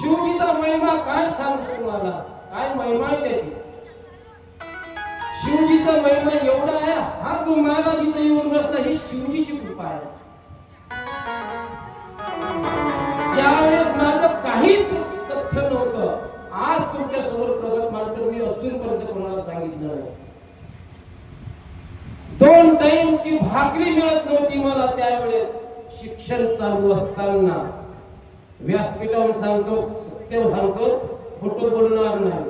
शिवजीचा महिमा काय सांगतो तुम्हाला? काय महिमा आहे त्याची? शिवजीचा महिमा एवढा आहे हा जो महाराज इथे येऊन बसला ही शिवजीची कृपा आहे. ज्यावेळेस माझं काहीच तथ्य नव्हतं आज तुमच्यासमोर प्रगत मानतो मी अजूनपर्यंत कोणाला सांगितलं नाही. दोन टाइमची भाकरी मिळत नव्हती मला त्यावेळेस शिक्षण चालू असताना. व्यासपीठावर सांगतो सत्य सांगतो खोटं बोलणार नाही.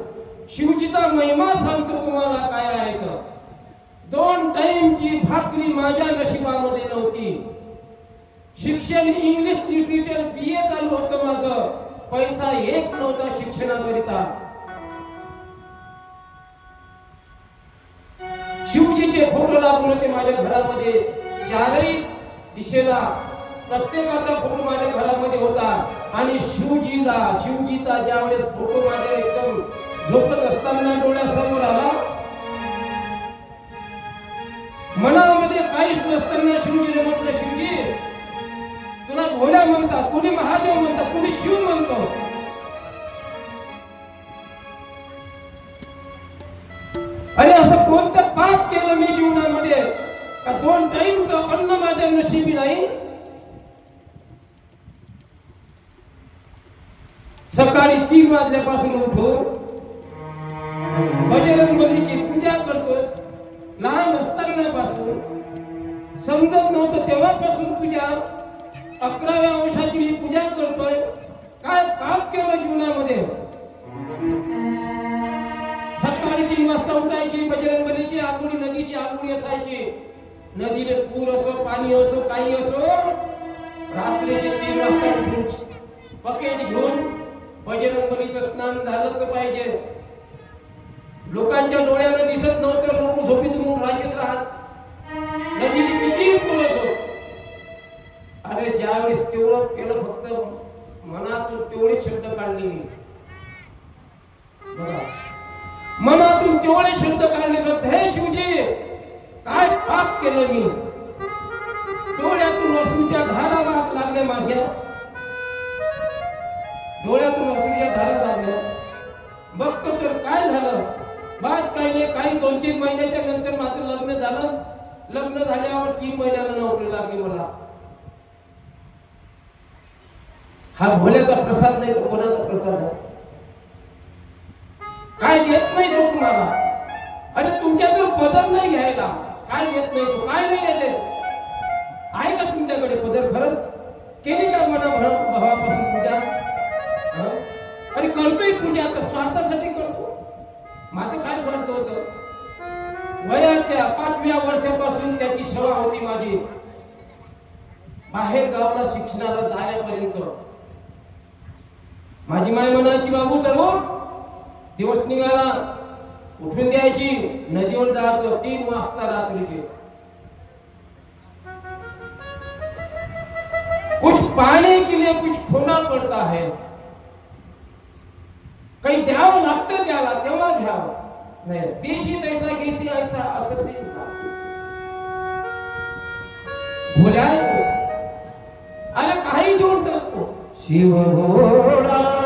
शिवजीचा महिमा सांगतो तुम्हाला काय आहे का? दोन टाइमची भाकरी माझ्या नशिबामध्ये नव्हती. शिक्षण इंग्लिश लिटरेचर बी ए चालू होतं माझं. पैसा एक नव्हता शिक्षणाकरिता. शिवजीचे फोटो लागून होते माझ्या घरामध्ये. चारही दिशेला प्रत्येकाचा फोटो माझ्या घरामध्ये होता. आणि शिवजीला शिवजीचा ज्यावेळेस फोटो माझ्या एकदम झोपत असताना डोळ्यासमोर आला. मनामध्ये काहीच नसताना शिवजीने म्हटलं शिवजी तुला भोल्या म्हणतात कोणी महादेव म्हणतात कोणी शिव म्हणतो. अरे असं कोणतं पाप केलं मी जीवनामध्ये? का दोन टाइमचं अन्न माझ्या नशिबी नाही? सकाळी तीन वाजल्यापासून उठून बजरंग बलीची पूजा करतोय. लहान असतानापासून समजत नव्हतं तेव्हापासून तुझ्या अकराव्या अंशाची मी पूजा करतोय. काय पाप केलं जीवनामध्ये? सकाळी तीन वाजता उठायची बजरंग बलीची आंघोळी नदीची आंघोळी असायची. नदीने पूर असो पाणी असो काही असो रात्रीचे तीन वाजता उठून बकेट घेऊन बजरंग बलीचं स्नान झालंच पाहिजे. लोकांच्या डोळ्यानं दिसत नव्हतं लोक झोपीतून उठायचेच राहत. नदीने किती पूर अरे ज्यावेळेस तेवढं केलं फक्त मनातून तेवढे शब्द काढले मी. मनातून तेवढे शब्द काढले फक्त हे शिवजी काय पाप केलं मी? डोळ्यातून असूच्या धारा लागले लागल्या माझ्या. डोळ्यातून असूच्या धारा लागल्या. बघतो तर काय झालं? बास काही नाही काही दोन तीन महिन्याच्या नंतर माझं लग्न झालं. लग्न झाल्यावर तीन महिन्याला नोकरी लागली मला. हा भोल्याचा प्रसाद नाही तर कोणाचा प्रसाद आहे? काय देत नाही तो तुम्हाला? अरे तुमच्याकडे पदर नाही घ्यायला. काय देत नाही तो? काय नाही येते आहे का तुमच्याकडे पदर खरंच? केली का मना भावापासून पूजा? अरे करतोय पूजा आता स्वार्थासाठी करतो. माझं काय स्वार्थ होत? वयाच्या पाचव्या वर्षापासून त्याची सेवा होती माझी. बाहेर गावाला शिक्षणाला जाण्यापर्यंत. माझी माय म्हणायची बाबू तर दिवस निघाला. उठून द्यायची. नदीवर जायचं. तीन वाजता रात्रीचे. कुछ पाने के लिए कुछ खोना पड़ता है. काही द्यावं लागतं त्याला तेव्हा घ्यावं नाही देशी तैसा घेसी ऐसा असं सीन भोल्या अरे काही देऊन टाकतो शिव घोडा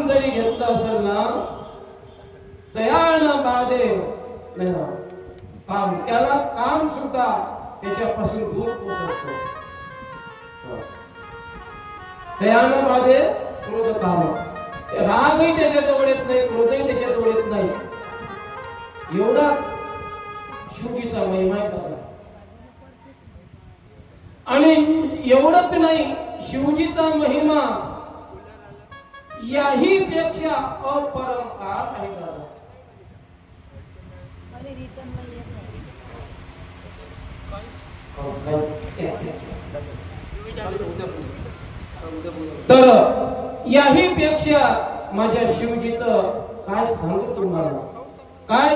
नाम जरी घेतलं असेल ना तयान बाधे नाही काम त्याला काम सुद्धा त्याच्यापासून दूर पोचतो तयान बाधे क्रोध काम. रागही त्याच्याजवळ येत नाही क्रोधही त्याच्याजवळ येत नाही. एवढा शिवजीचा महिमा आहे का आणि एवढंच नाही शिवजीचा महिमा याही पेक्षा अपरंपार आहे दादा मध्ये येत नाही. तर याही पेक्षा माझ्या शिवजीचं काय सांगू तुम्हाला? काय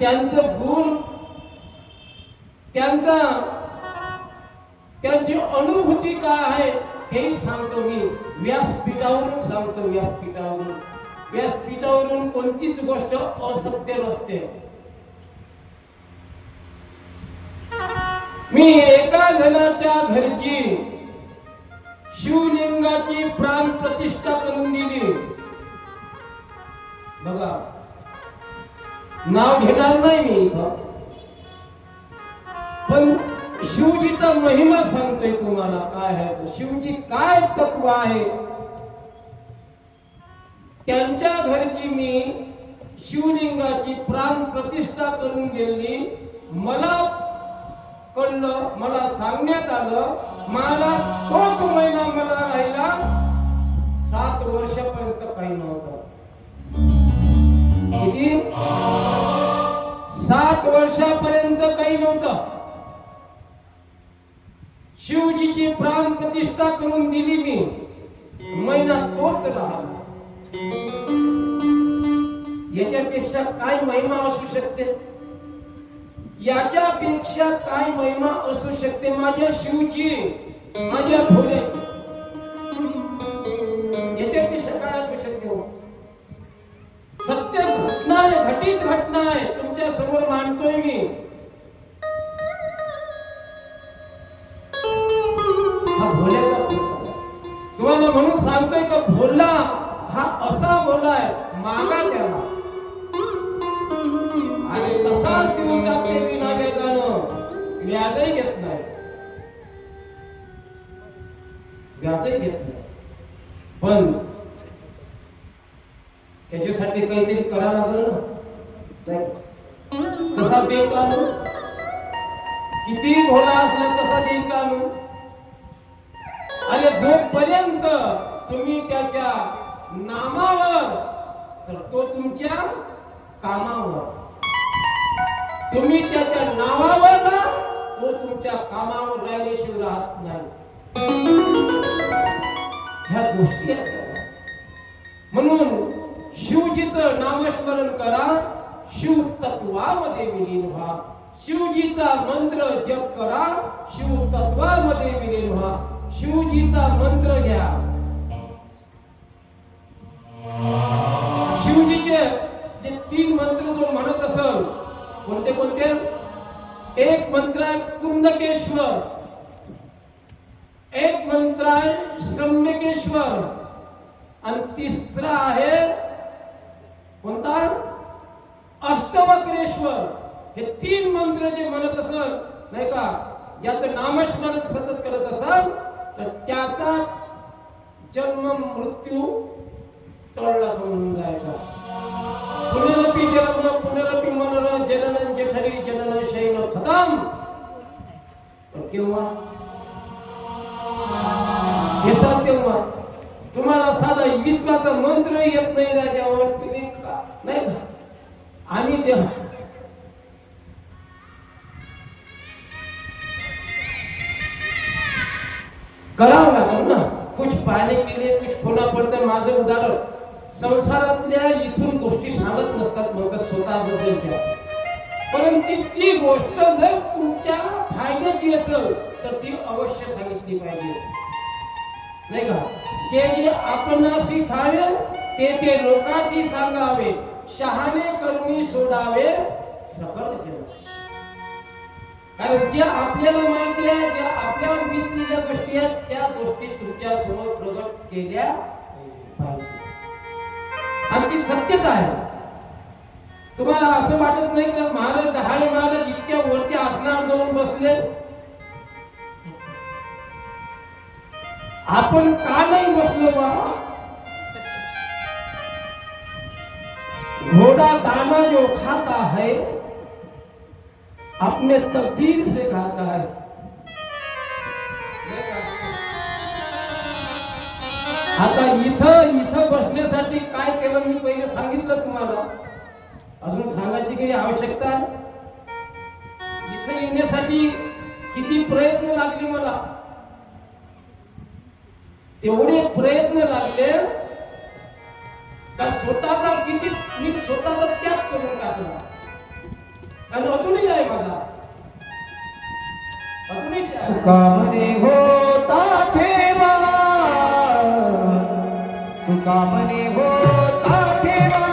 त्यांचं गुण त्यांचा त्यांची अनुभूती काय आहे? तेही सांगतो मी. व्यासपीठावरून सांगतो व्यासपीठावरून. व्यासपीठावरून कोणतीच गोष्ट असत्य नसते. मी एका जणाच्या घरची शिवलिंगाची प्राण प्रतिष्ठा करून दिली. बघा. नाव घेणार नाही मी इथं. पण शिवजीचा महिमा सांगतोय तुम्हाला काय आहे शिवजी काय तत्व आहे? त्यांच्या घरची मी शिवलिंगाची प्राण प्रतिष्ठा करून दिली मला कळलं मला सांगण्यात आलं मला तोच महिना मला राहिला सात वर्षापर्यंत काही नव्हतं. किती? सात वर्षापर्यंत काही नव्हतं. शिवजीची प्राण प्रतिष्ठा करून दिली मी. महिना तोच राहिला. याच्यापेक्षा काय महिमा असू शकते? याच्यापेक्षा काय महिमा असू शकते माझ्या शिवची माझ्या भोल्याची. याच्यापेक्षा काय असू शकते हो? सत्य घटना आहे घटित घटना आहे तुमच्यासमोर मांडतोय मी. तुम्हाला म्हणून सांगतोय का भोला हा असा भोला आहे मागा त्याला. आणि तसाच देऊन टाकते बिना व्याजानं व्याजही घेत नाही. व्याजही घेत नाही. पण त्याच्यासाठी काहीतरी करा लागल ना. तसा देव का आणू? किती भोला असला तसा देव का आणि जोपर्यंत तुम्ही त्याच्या नामावर तर तो तुमच्या कामावर. तुम्ही त्याच्या नावावर ना तो तुमच्या कामावर राहिल्याशिवाय राहत नाही. ह्या गोष्टी म्हणून शिवजीचं नामस्मरण करा शिव तत्वामध्ये विलीन व्हा. शिवजीचा मंत्र जप करा शिव तत्वामध्ये विलीन व्हा. शिवजीचा मंत्र घ्या. शिवजीचे जे तीन मंत्र तो म्हणत असल कोणते कोणते? एक मंत्र आहे कुंदकेश्वर. एक मंत्र आहे श्रम्यकेश्वर आणि तिसरा आहे कोणता? अष्टवक्रेश्वर. हे तीन मंत्र जे म्हणत असल नाही का? ज्याचं नामस्मरण सतत करत असाल तर त्याचा जन्म मृत्यू टळला समजून जायचा. पुनरपी जन्म पुनरपी मनन जनन जठरी जनन शैन खतम पण केव्हा घेसा तेव्हा तुम्हाला साधा विश्वाचा मंत्र येत नाही राजावर तुम्ही का नाही का? आम्ही ते करावं लागेल ना. कुछ पाहणे के लिए कुछ खोना पडतं माझं उदाहरण. संसारातल्या इथून गोष्टी सांगत नसतात म्हणतात स्वतःबद्दलच्या. परंतु ती गोष्ट जर तुमच्या फायद्याची असेल तर ती अवश्य सांगितली पाहिजे. नाही का? जे जे आपणाशी ठावे ते ते लोकाशी सांगावे. शहाणे करुणी सोडावे. सकळ जग कारण ज्या आपल्याला माहिती आहे ज्या आपल्यावर बीतलेल्या गोष्टी आहेत त्या गोष्टी तुमच्यासमोर प्रगट केल्या पाहिजे. आणि ती सत्यता आहे. तुम्हाला असं वाटत नाही का महाराज दहाडे महाराज इतक्या वरती आसनावर जाऊन बसले? आपण का नाही बसलो बा? घोड़ा दाना जो खाता है अपने तकदीर से खाता है। आता इथं इथं बसण्यासाठी काय केलं मी पहिले सांगितलं तुम्हाला? अजून सांगायची काही आवश्यकता आहे? इथं येण्यासाठी किती प्रयत्न लागले मला? तेवढे प्रयत्न लागले का स्वतःचा किती मी स्वतःचा त्याग करून टाकला? आणि अजूनही आहे माझा. अजूनही आहे. होता ठेवा. तुका म्हणे होता ठेवा.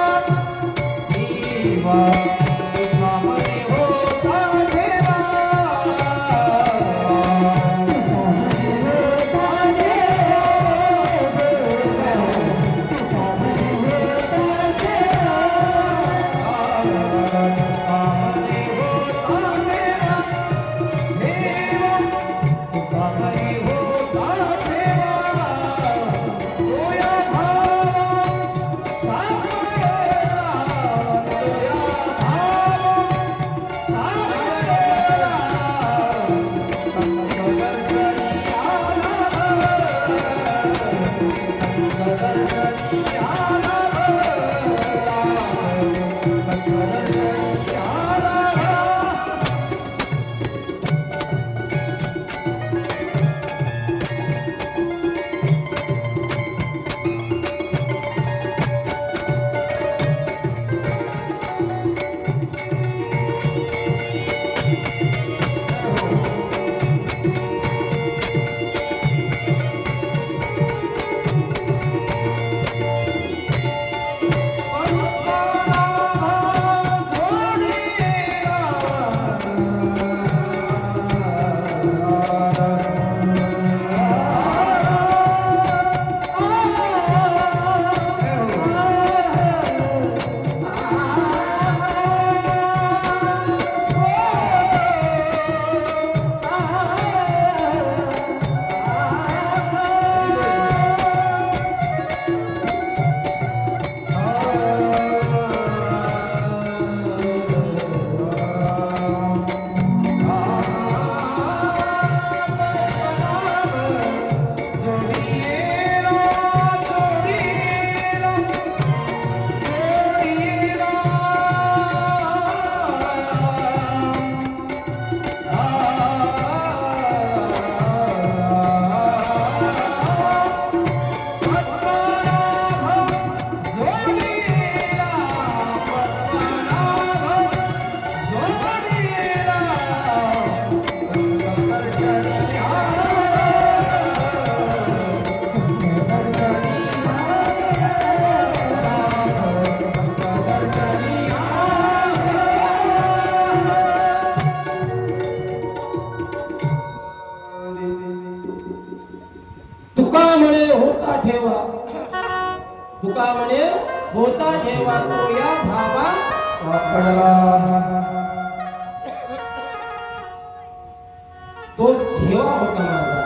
ठेवा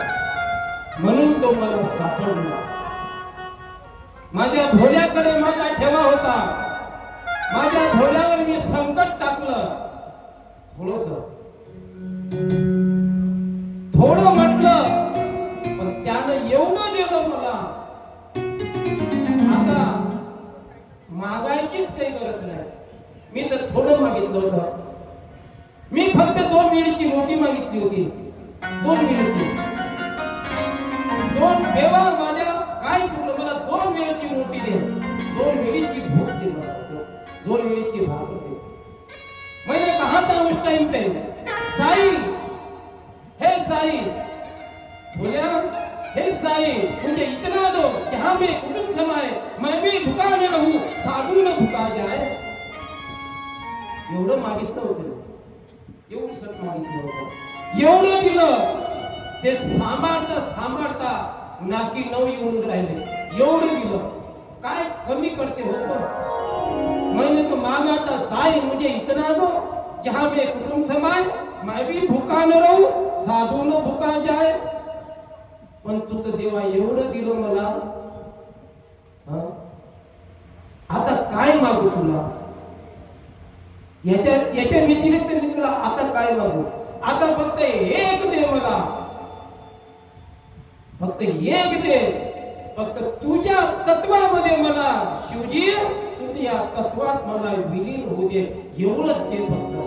म्हणून तो मला सापडला. माझ्या भोल्याकडे माझा ठेवा होता. माझ्या भोल्यावर मी संकट टाकलं. थोडस. थोडं म्हटलं पण त्यानं एवढं दिलं मला. आता मागायचीच काही गरज नाही. मी तर थोडं मागितलं होतं. मी फक्त दोन मिनिटची रोटी मागितली होती. दोन मिनिटची दोन देवा माझ्या काय चुकलं मला दोन वेळेची रोटी दे. दोन वेळेची भूक दे मला. दोन वेळेची भाकर दे. मैंने कहा था उस टाइम पे साई हे साई बोल्या हे साई मुझे इतना दो कि हाँ कुटुंब समाए मैं भी भुका न रहू साधू न भुका जाए एवढं मागितलं होतं एवढं सत मागितलं होतं. एवढं दिलं ते सांभाळता सांभाळता नाकी नऊ येऊन राहिले. एवढं दिलं. काय कमी करते हो म्हणजे मैंने तो मांगा था साई मुझे इतना दो जहां मी कुटुंब समाय मैं भी भूखा न राहू साधू न भूका जाय पण तू तर देवा एवढं दिलं मला. आता काय मागू तुला? याच्या याच्या व्यतिरिक्त मी तुला आता काय मागू? आता फक्त एक दे मला. फक्त एक दे. फक्त तुझ्या तत्वामध्ये मला शिवजी तुझ्या तत्वात मला विलीन होऊ दे. एवढंच दे फक्त.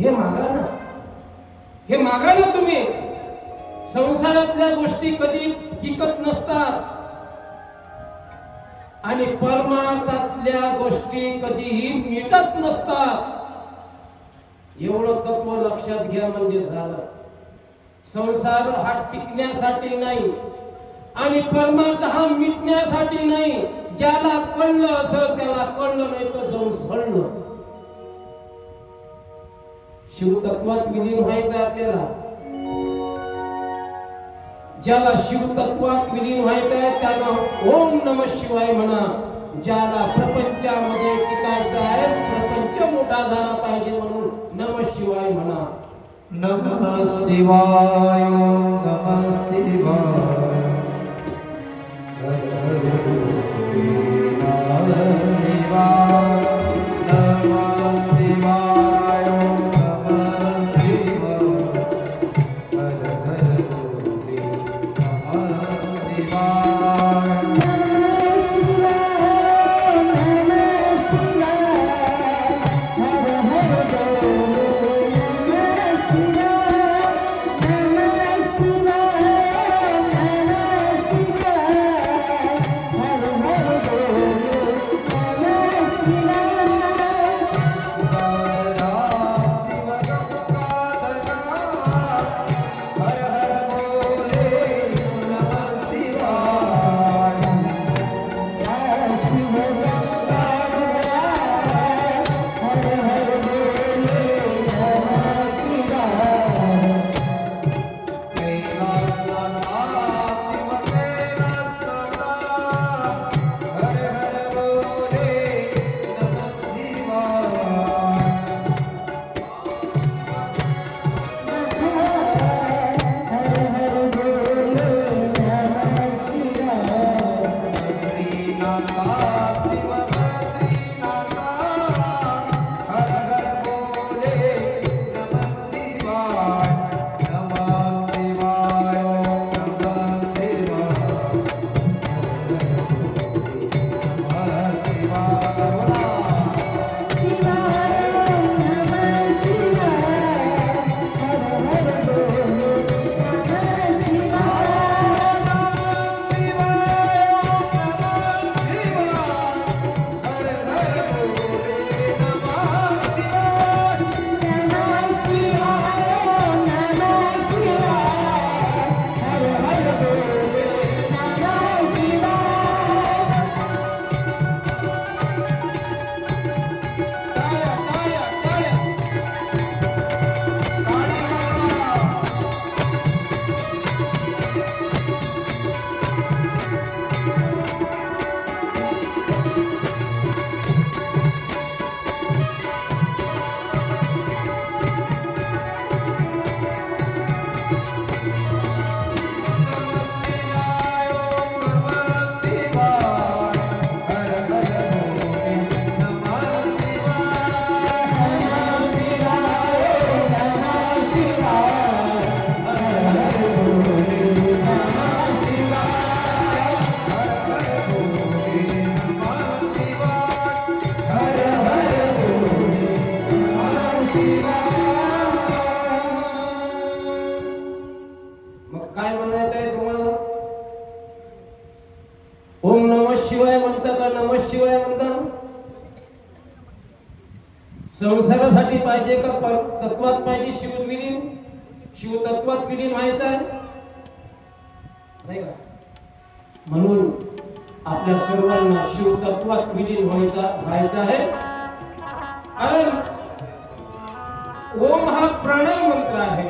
हे मागा ना. हे मागा ना तुम्ही. संसारातल्या गोष्टी कधी टिकत नसतात. आणि परमार्थातल्या गोष्टी कधीही मिटत नसतात. एवढं तत्व लक्षात घ्या म्हणजे झालं. संसार हा टिकण्यासाठी नाही आणि परमार्थ हा मिटण्यासाठी नाही. ज्याला कळलं असेल त्याला कळलं नाही तर जाऊन सळलं. शिवतत्वात विलीन व्हायचं आपल्याला. ज्याला शिवतत्वात विलीन व्हायचं आहे त्याला ओम नम शिवाय म्हणा. ज्याला प्रपंचामध्ये टिकायचं आहे प्रपंच मोठा झाला पाहिजे म्हणून. नम शिवाय म्हणा. नमः शिवाय नमः शिवाय. तत्वात पाहिजे शिव विलीन. शिव तत्वात विलीन व्हायचं आहे नाही का? म्हणून आपल्या सर्वांना शिवतत्वात विलीन व्हायचा व्हायचं आहे. कारण ओम हा प्राणय मंत्र आहे.